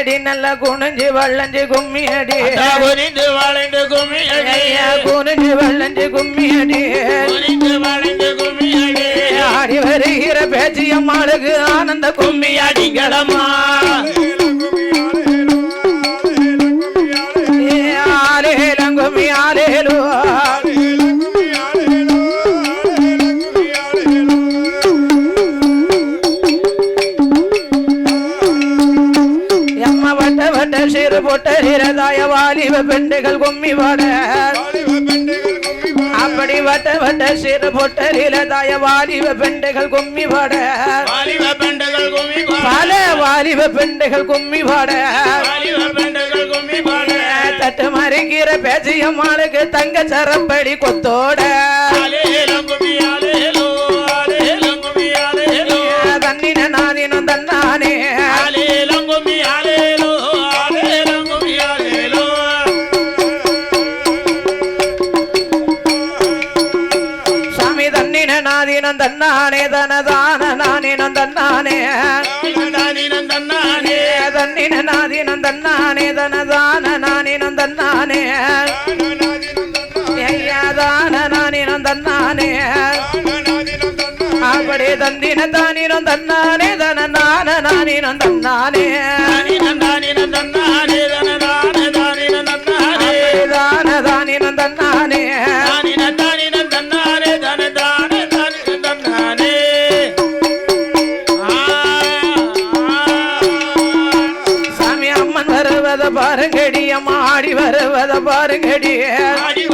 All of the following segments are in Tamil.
அடி நல்ல குனிஞ்சு வள்ளஞ்சு கும்மி அடி குனிந்து வளைந்து கும்மி அடி குனிஞ்சு வள்ளஞ்சு கும்மி அடி குனிந்து வளைந்து கும்மி அடி ஆடி வருகிற பேச்சியம்மாளுக்கு ஆனந்த கும்மி அடிங்களம்மா வாலிப பெண்டுகள் கும்மி பாட அப்படி வட்ட வட்ட சிறு பொட்ட நிறதாய வாலிப பெண்டுகள் கும்மி பாட பல வாலிப பெண்டுகள் கும்மி பாட தட்டு மறைக்கிற பேச்சியம்மாளுக்கு தங்க சரப்படி கொத்தோட. தன்னின நாதினம் தன்னானே. தன்னானே. அப்படி தந்தின தானினம் தன்னானே தன நான நானினம் தன்னானே. நானி நந்தானி நந்தனானே தனதான தானி நந்தனானே தான தானினம் தன்னானே வருவத பாருங்கடி அம்மா ஆடி வருவத பாருங்கடி. ஆடி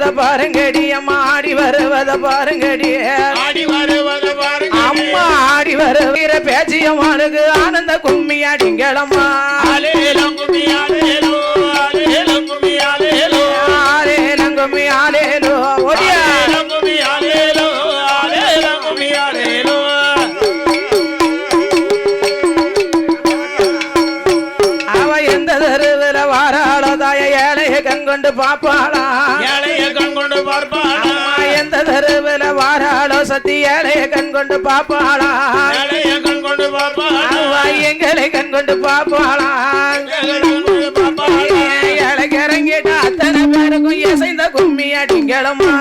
வருவத பாருங்கடி அம்மா ஆடி வருவத பாருங்கடி. ஆடி வருவது பாருங்கள் அம்மா ஆடி வருகிற பேச்சியம்மாளுக்கு ஆனந்த கும்மி அடிங்களம்மா கும்மி ஆலேலோ ஆலேலோ கும்மி ஆலேலோ ஒடியா ஆலேலோ கும்மி ஆலேலோ கண்கொண்டு பாப்பாளா சத்தி ஏழைய பாப்பாளா கண் கொண்டு பார்ப்பானா அவ எங்களை கண்கொண்டு பாப்பாளா ஏழைய கண் கொண்டு பார்ப்பானா இறங்கிட்ட அத்தனை பேருக்கும் இசைந்த கும்மி அடிங்களம்மா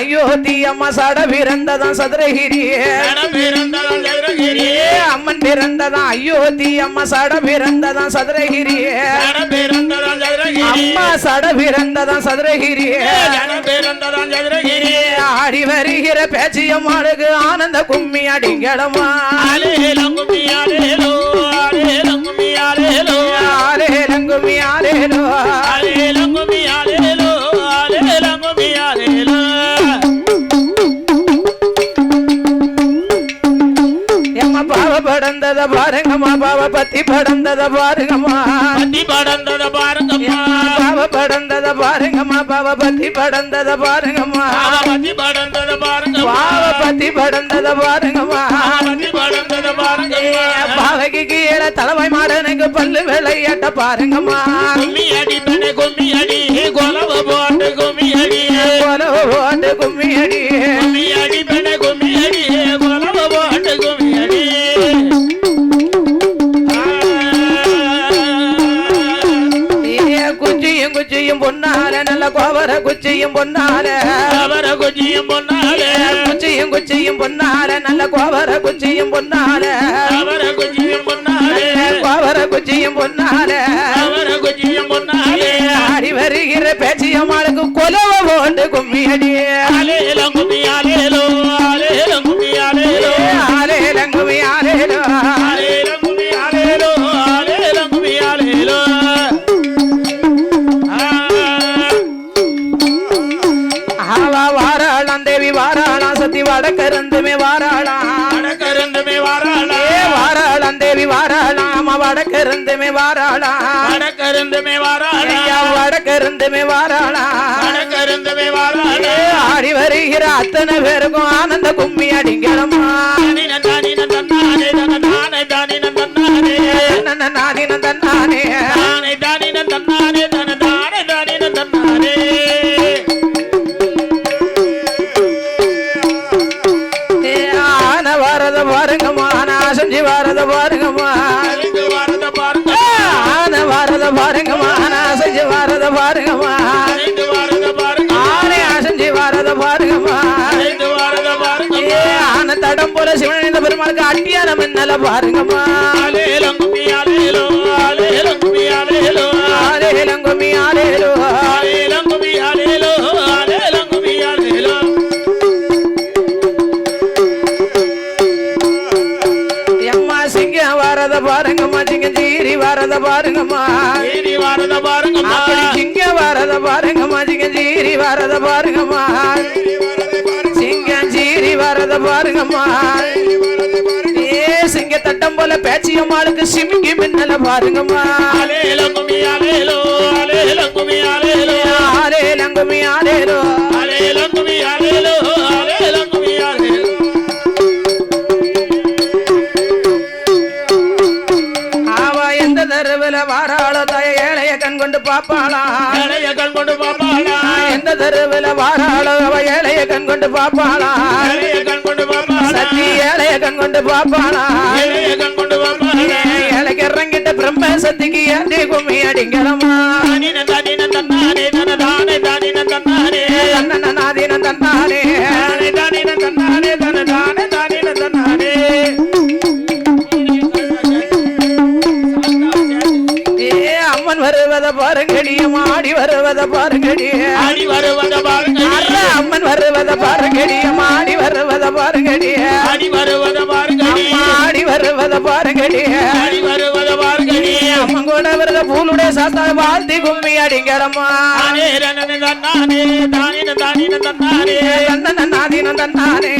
அயோத்தி அம்மா சட பிறந்ததான் சதுரகிரி. அம்மன் பிறந்ததான் அயோத்தி அம்மா சட பிறந்ததான் சதுரகிரி. அம்மா சட பிறந்ததான் சதுரகிரி. ஆடி வருகிற பேச்சியம்மாளுக்கு ஆனந்த கும்மி ஆலேலம் கும்மி ஆலேலோ ஆலேலோ கும்மி ஆலேலோ படந்தத பாருங்கம்மா பாவ பத்தி படந்தத பாருங்கம்மா. பத்தி படந்தத பாருங்கம்மா. பாவ படந்தத பாருங்கம்மா பாவ பத்தி படந்தத பாருங்கம்மா. பத்தி படந்தத பாருங்கம்மா. பாவ பத்தி படந்தத பாருங்கம்மா. பத்தி படந்தத ஏ, பாருங்கம்மா பாவைக்கு கீழே தலைமை மாடனுக்கு பல்லு விளையாட்ட பாருங்கம்மா. கும்மி அடி பெண்ணே கும்மி அடி. கொலவ போட்டு கும்மி அடி. கொலவு போட்டு கும்மி அடி. குச்சியும் பொன்னால. அவர குச்சியும் பொன்னாலே. குச்சியும் குச்சியும் பொன்னால. நல்ல கோவர குச்சியும் பொன்னால. அவர குச்சியும் பொன்னாலே. கோவர குச்சியும் பொன்னால. அவர குச்சியும் பொன்னாலே. ஆடி வருகிற பேச்சியம்மாளுக்கு கொலவ போட்டு கும்மி அடி ஆலேலம் கும்மி வடக்கருந்துமே வாராளாம். வடக்கருந்துமே வாராளாம். ஏ வாராளாம் தேவி வாராளாம். வடக்கருந்துமே வாராளாம். வடக்கருந்துமே வாராளாம். வடக்கருந்துமே வாராளாம். வடக்கருந்துமே வாராளே ஆடி வருகிற அத்தனை பேருக்கும் ஆனந்த கும்மி அடிக்கணுமா நானே நானே நானே நானே சிவனிந்த பெருமாளுக்கு அட்டியான மின்னல பாருங்கம்மா. அலேலம் கும்மி அலேலோ அலேலம் கும்மி அலேலோ ஆலேலம் கும்மி ஆலேலோ அலேலம் கும்மி அலேலோ அலேலம் கும்மி அலேலோ எம்மா சிங்கம் வரத பாருங்கம்மா சிங்கம் சீரி வரத பாருங்கம்மா. ஏறி வரத பாருங்கம்மா. அப்படி சிங்கம் வரத பாருங்கம்மா சிங்கம் சீரி வரத பாருங்கம்மா. சிங்கம் சீரி வரத பாருங்கம்மா. சிங்க பேச்சியம்மாளுக்கு சிமிங்கி மின்னல பாருங்கம்மா. அலேலம் கும்மி அலேலோ அலேலம் கும்மி அலேலோ ஆலேலம் கும்மி ஆலேலோ அலேலம் கும்மி அலேலோ அலேலம் கும்மி அலேலோ ஆவா எந்த தெருவில் வாராளோ தாய ஏழைய கண் கொண்டு பாப்பாளா அலைய கண் கொண்டு பாப்பாளா எந்த தெருவில் வாராளோ அவ ஏழைய கண் கொண்டு பாப்பாளா கண் கொண்டு பாப்பானா கண் கொண்டு பாப்பாளா? ஏழைக்கு இறங்கிட்ட பிரம்ம சத்திக்கு ஏந்தி கும்மி அடிங்கலமா தானின தானின தானின தன்னானே அண்ணன் நாதீனம் தானின தானின ஏ அம்மன் வருவத பாருங்கடி மாடி வருவத பாருங்கடி. ஆடி வருவத அம்மன் வருவத பாருங்கடி மாடி வருவத பாருங்கடி. ஆடி வருவத பாருங்க மாடி வருவத பாருங்கடி. ஆடி வருவத பாருங்க அம்மன் கூட வருத பூலுடைய சாத்தா வாழ்த்தி கும்மி அடிங்களம்மா தானே தானே தன தானே தன்னானே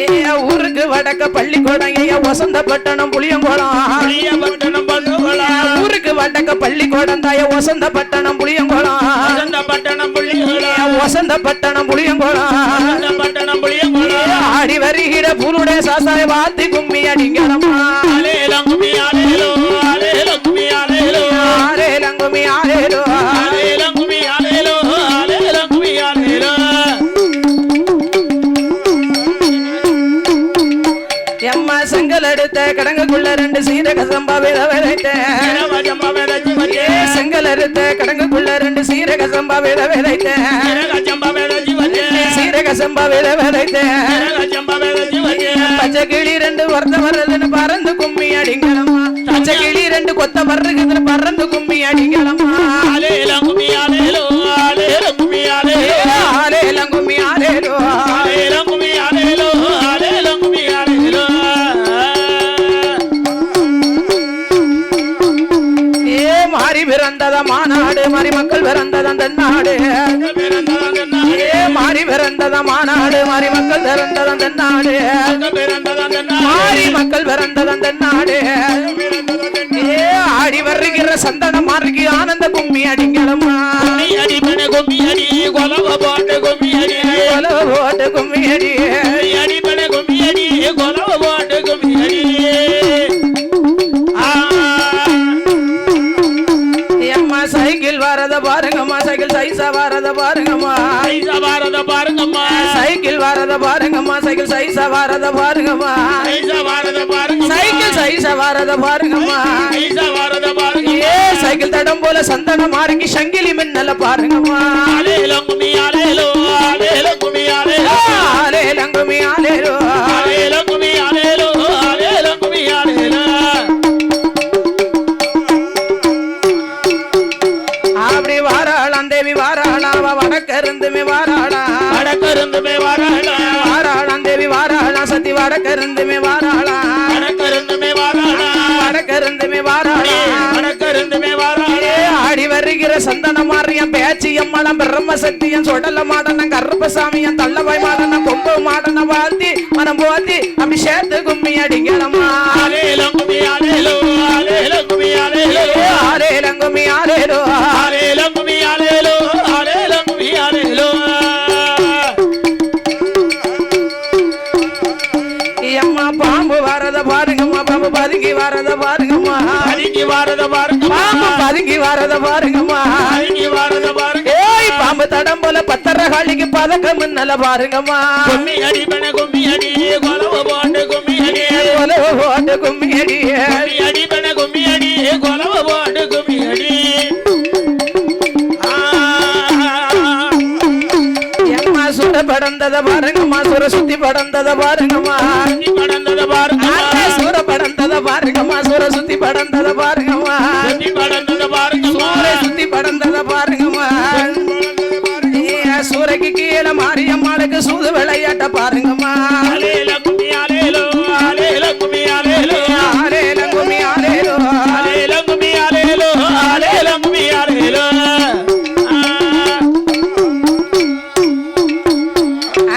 ஏ ஊருக்கு வடக்க பள்ளிக்கூடம் வசந்த பட்டணம் புளியங்குளம் புளிய பட்டணம் பல்லுகளா ஊருக்கு வடக்க பள்ளிக்கூடம் தாய வசந்த பட்டணம் புளியங்குளம் வசந்த பட்டணம் புள்ளிகளா வசந்த பட்டணம் புளியங்குளம் வசந்த பட்டணம் புளியங்களா. ஆடி வருகிற பூலுடைய சாஸ்தாய வாத்தி கும்மி அடிங்களம்மா ரெண்டு சீரக சம்பா வித வஜே செங்கல் எடுத்த கடங்குக்குள்ள ரெண்டு சீரக சம்பா வித விதைத்தேன் ஜனகஜம்ப வெதஜி வஜே சீரக சம்பா வித வஜே பச்சை கிளி ரெண்டு வருத வர்றதுன்னு பறந்து கும்மி அடிங்களம்மா. பச்சை கிளி ரெண்டு கொத்த வர்றதுன்னு பறந்து கும்மி அடிங்களம்மா. மாறி மக்கள் பிறந்தத அந்த நாடு மாறி பிறந்தத மாநாடு மாறி மக்கள் பிறந்தத அந்த நாடு மாறி மக்கள் பிறந்தத அந்த நாடு ஆடி வருகிற சந்தன மாறுகி ஆனந்த கும்மி அடிங்களம்மா. கும்மி அடி மன கும்மி அடி கொலவ போட்டு கும்மி அடி கொலவு போட்டு கும்மி அடி கும்மி அடி மன கும்மி அடி கொலவ போட்டு சைக்கிள் சைஸா வரத பாருங்கம்மா. ஐசா பாரத பாருங்கம்மா. சைக்கிள் வரத பாருங்கம்மா சைக்கிள் சைஸா வரத பாருங்கம்மா. ஐசா பாரத பாருங்க சைக்கிள் சைஸா வரத பாருங்கம்மா. ஐசா பாரத பாருங்க ஏ சைக்கிள் தடம் போல சந்தன மாறுங்கி சங்கிலி மின்னல பாருங்கம்மா. அலேலம் கும்மி அலேலோ சத்தி வடக்க இருந்துமே வாராளா? வடக்கருந்துமே வரல வடக்க இருந்துமே வாராளா? வடக்கருந்துமே வரல ஏ ஆடி வருகிற சந்தன மாறியம் பேச்சு எம்மளம் பிரம்ம சக்தியம் சொடல மாடனம் கருப்பசாமியம் தள்ளவாய் மாடனம் கொம்பு மாடனம் வாழ்த்தி மனம் போத்தி அப்படி சேர்த்து கும்மி அடிங்களம்மா அலேலம் கும்மி அலேலோ அலேலம் கும்மி அலேலோ பதுங்கி வரத பாருங்கம்மா. வாரத பாருங்க ஏய் பாம்பு தடம் போல பத்தர காளிக்கு பதக்கம் நல்ல பாருங்கம்மா. கும்மி அடி பண்ண கும்மி அடி கொலவு போட்டு கும்மி அடி. உலக போட்டு கும்மி கும்மி அடி பண்ண கும்மி அடி கொலவு போட்டு கும்மி அடி. படந்தத பாருங்கம்மா சுர சுத்தி படந்தத பாருங்கம்மா. படந்தத பாருங்க சுர படந்தத பாருங்கம்மா சுர சுத்தி படந்தத பாருங்கம்மா. கீழே மாரியம்மாளுக்கு சூது விளையாட்ட பாருங்கம்மா. அலேல கும்மி அலேலோ அலேல கும்மி அலேலோ. ஆலேல கும்மி ஆலேலோ அலேல கும்மி அலேலோ அலேல கும்மி அலேலோ.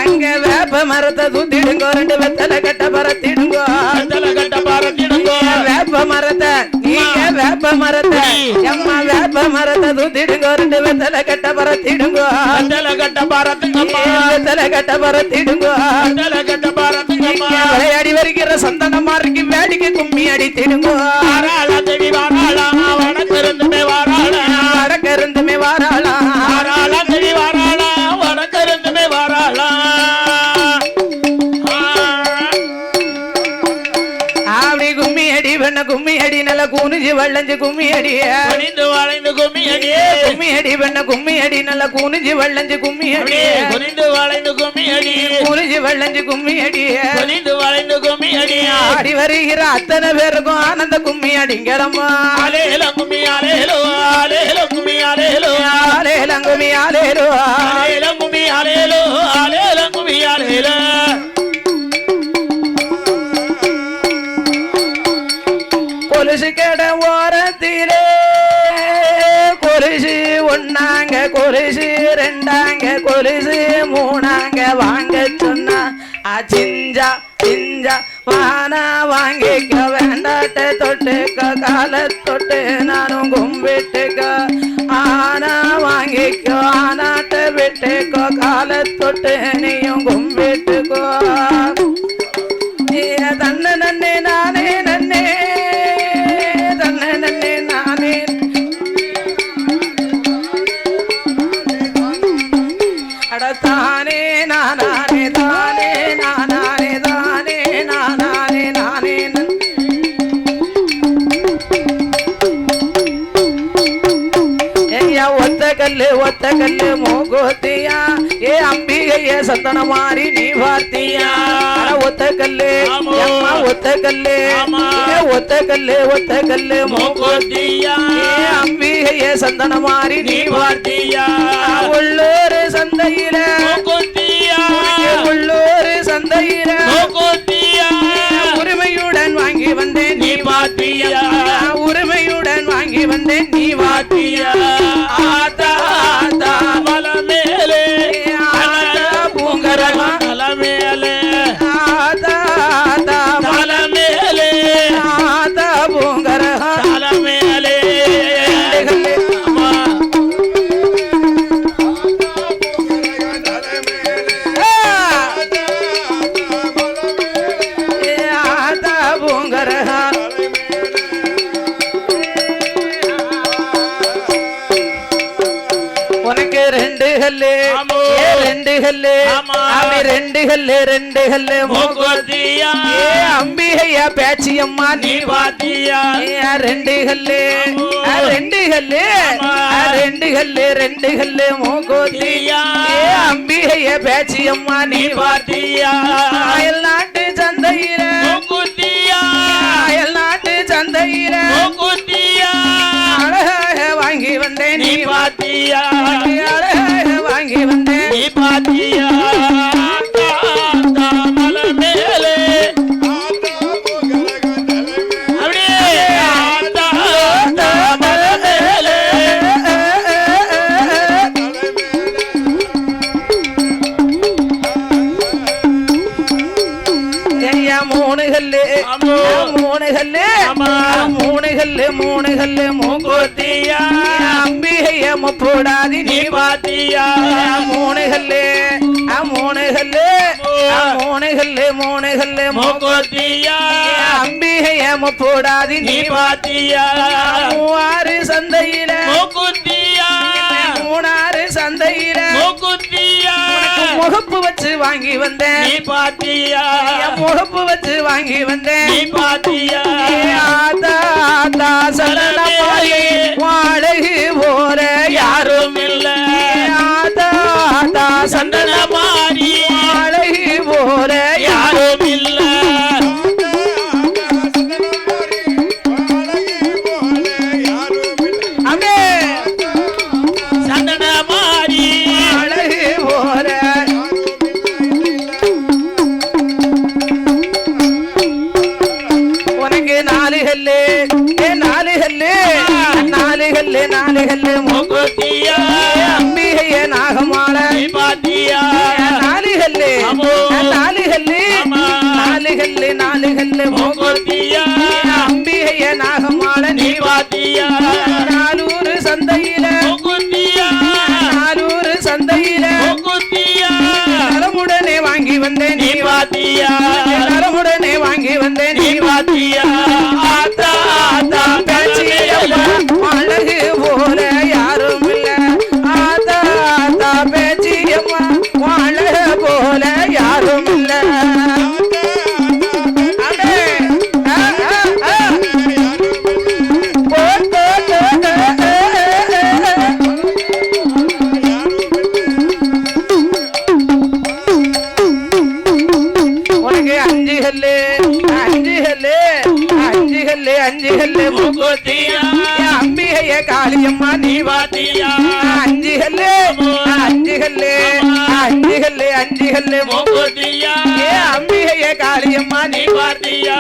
அங்க வேப்ப மரத்தை தூத்திடுங்கோ ரெண்டு வெத்தலை கட்ட பரத்திடுங்கோ. கட்டல கட்ட பாரத்திடுங்கோ. வேப்ப மரத்தை நீங்க வேப்ப மரத்தை எம்மா வேப்ப மரத்தை தூத்திடுங்கோ ரெண்டு வெத்தலை கட்ட கட்டல கட்ட பாரத்துங்கம்மா வெத்தலை கட்ட பரத்திடுங்கோ கட்டல கட்ட பாரத்துங்கம்மா விளையாடி வருகிற சந்தனமா இருக்கு வேடிக்கை கும்மி அடித்திடுங்கோ. அடி கூனிஞ்சு வள்ளஞ்சு கும்மி அடி குனிந்து வளைந்து கும்மி அடியே கும்மி அடி பண்ண கும்மி அடி நல்ல கூனிஞ்சு வள்ளஞ்சு கும்மி அடி குனிந்து வளைந்து கும்மி அடி கூனிஞ்சு வள்ளஞ்சு கும்மி அடி குனிந்து வளைந்து கும்மி அடி ஆடி வருகிற அத்தனை பேருக்கும் ஆனந்த கும்மி அடிங்கடம்மா அலேல கும்மி அலேலோ அலேல கும்மி அலேலோ. ஆலேலம் கும்மி ஆலேலோ அலேல கும்மி அலேலோ. கொலுசு ரெண்டாங்க கொலுசு மூணாங்க வாங்க சொன்னா அச்சிஞ்சா சிஞ்சா வானா வாங்கிக்க வேண்டாட்ட தொட்டுக்க கால தொட்டு நானும் கும்பிட்டுக்க. கல்லு மோகோத்தியா ஏ அம்பிகைய சந்தன மாறி நீ பார்த்தியா ஒத்த கல்லு. அம்மா ஒத்த கல்லு ஒத்த கல்லு ஒத்த கல்லு மோகோத்தியா ஏ அம்பிகைய சந்தன மாறி நீ வார்த்தியா. உள்ளூர் சந்தையில. உள்ளூர் சந்தையில. உரிமையுடன் வாங்கி வந்தேன். அம்பிகையா பேச்சியம்மா நீ நீ வார்த்தியா ஏ, ரெண்டு கல்லு ரெண்டு கல்லு ரெண்டு கல்லு ரெண்டு கல்லு மூகோத்தி. தீயா. ஏ அம்பிகைய பேச்சியம்மா நீ நீ வார்த்தியா அயல் நாட்டு சந்தையில. மோகோத்தியா? அயல் நாட்டு சந்தையில. மோகோத்தியா? அழகாக வாங்கி வந்தேன் நீ நீ பாத்தியா? அழகாக வாங்கி வந்தேன். நீ பாத்தியா? ஐயா மூணு கல்லு. மூணு கல்லு. மூணு கல்லு மூணு கல்லு மூக்கோத்தியா அம்பிகைய முப்போடாதி நீ பாத்தியா. மூணு கல்லு மூணு மோனைகல்லே மோனைகல்லே மோனைகல்லே மூக்குத்தியா அம்பிகைய போடாதி நீ நீ. பாத்தியா. மூவாறு சந்தையில. மூக்குத்தியா மூணாறு சந்தையில. முகப்பு வச்சு வாங்கி வந்தேன். நீ பாத்தியா? முகப்பு வச்சு வாங்கி வந்தேன். நீ பாத்தியா? ஆத்தா, ஆத்தா, சரணமாயி, வாழகு போல யாரும் நீ நீ பாத்தியா? கல்லு அஞ்சு கல்லு மூக்குத்தியா ஏ அம்பிகைய காளியம்மா நீ பாத்தியா?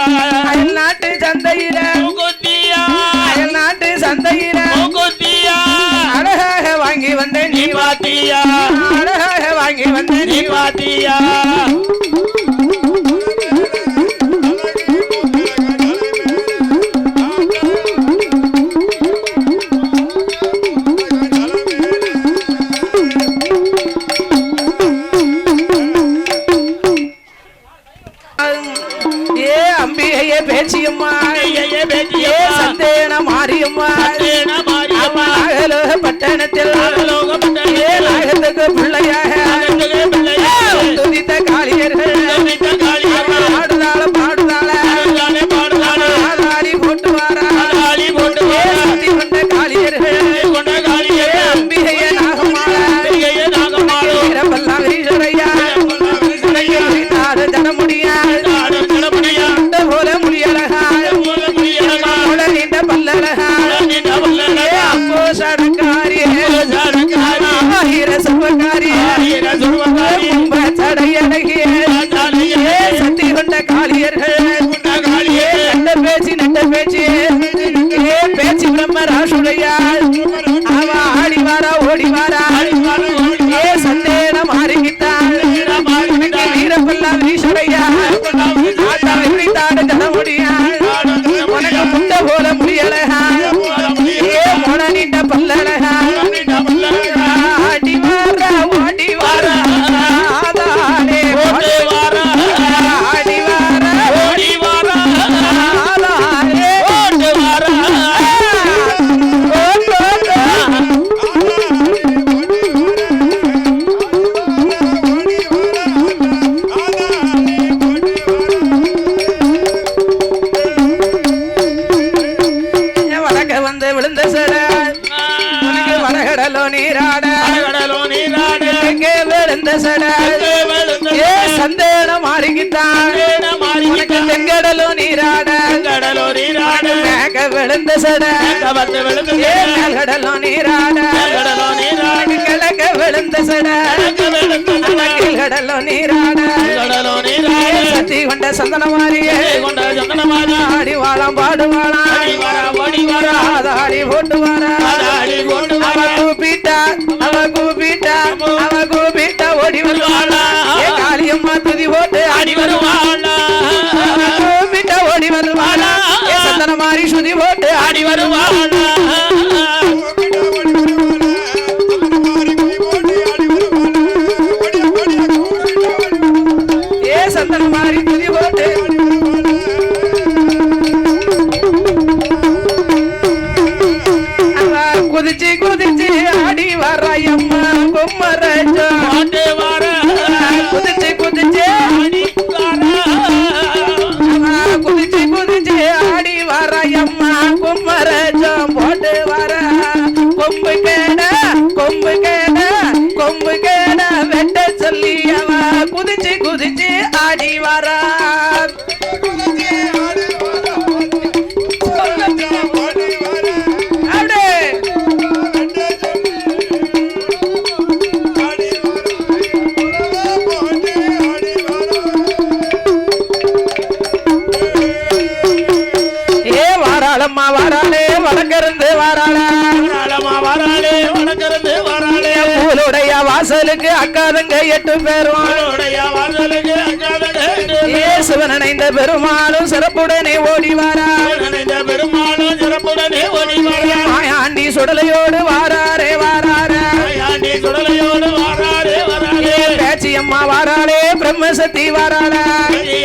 அயல் நாட்டு சந்தையில. மூக்குத்தியா அயல் நாட்டு சந்தையில. மூக்குத்தியா அழகாக வாங்கி வந்தேன் நீ பாத்தியா? அழகாக வாங்கி வந்தேன் நீ நீ பாத்தியா? நாகத்துக்கு வாரா வடகடலோ நீராட. கடலோ நீராடு. எங்கே விழுந்த சட. ஏ சந்தேனம் மாறிக்கிட்டான். தெங்கடலோ நீராட. கடலோ நீராடு. விழுந்த சட. மேல்கடலோ நீராட. கடலோ நீராடு. கிழக்க விழுந்த சட கிழக்கு விழுந்து கீழ்கடலோ நீராட கடலோ நீராடு. சத்தி கொண்ட சந்தன மாறியே. ஆடி வாழாம் வாரா. ஆதாடி போட்டு வாரா ஆடி அவ. கூப்பிட்டா அவ கூப்பிட்டா அவ கூப்பிட்டா ஓடி வருவாளா காளியம்மா துதி போட்டு ஆடி ஆடி வருவா வருவாளா. கூப்பிட்டா ஓடி வருவாளா சந்தன மாறி சுதி போட்டு ஆடி ஆடி வருவாளா. எட்டு பேரும் பெருமாளும் சிறப்புடனே ஓடி வாரா. பெருமாளும் சிறப்புடனே ஓடி வர. மாயாண்டி சுடலையோடு வாராரே வாராரே பேச்சியம்மா வாராளே பிரம்மசக்தி வாராளே.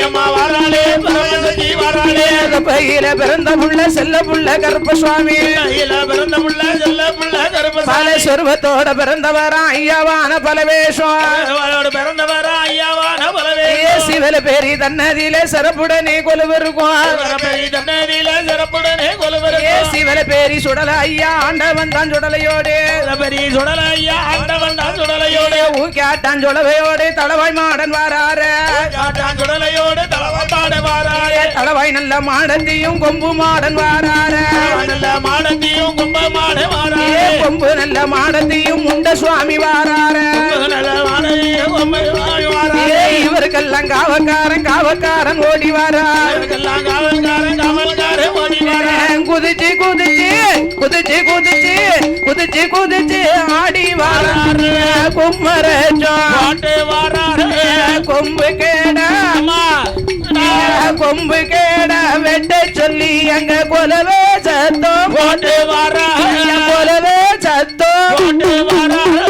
அம்மா வாராளே பரமசக்தி வாராளே. பையில பிறந்த புள்ள செல்ல புள்ள கருப்ப சுவாமி கையில பிறந்த புள்ள செல்ல புள்ள கருப்பசாமி பல சொருவத்தோட பிறந்தவரா ஐயாவான பல வேஷம் அவளோடு பிறந்தவரா ஐயாவான பலவே ஏ சிவல பேரி தன்னதியில சிறப்புடனே தன்னதியில சிறப்புடனே சிவல பேரி சுடல ஐயா ஆண்டவன் தான் சுடலையோடு. சுடல ஐயா ஆண்டவன் தான் சுடலையோடு. ஊக்காட்டான் சுடவையோடு தளவாய் மாடன் வாராரு. சுடலையோடு தலவப்பாடு வாராளே தளவாய் நல்ல மாடத்தையும் கொம்பு மாடன் வாராரு. நல்ல மாடத்தியும் கும்பமாடு ஏ வாராளே கொம்பு நல்ல மாடத்தையும் முண்ட சுவாமி வாராரு. நல்ல இவருக்கெல்லாம் காவக்காரன் காவக்காரன் ஓடி வாரா. இவருக்கெல்லாம் காவல்காரன் காவல்காரன் ஓடி வாரா. குதிச்சு குதிச்சு குதிச்சு குதிச்சு குதிச்சு குதிச்சு ஆடி வாரா. கொம்பு கேட. அம்மா. கொம்பு கேட. வெட்ட சொல்லி அங்க கொலவே சத்தம். போட்டு வாரா. கொலவே சத்தம். போட்டு வாரா.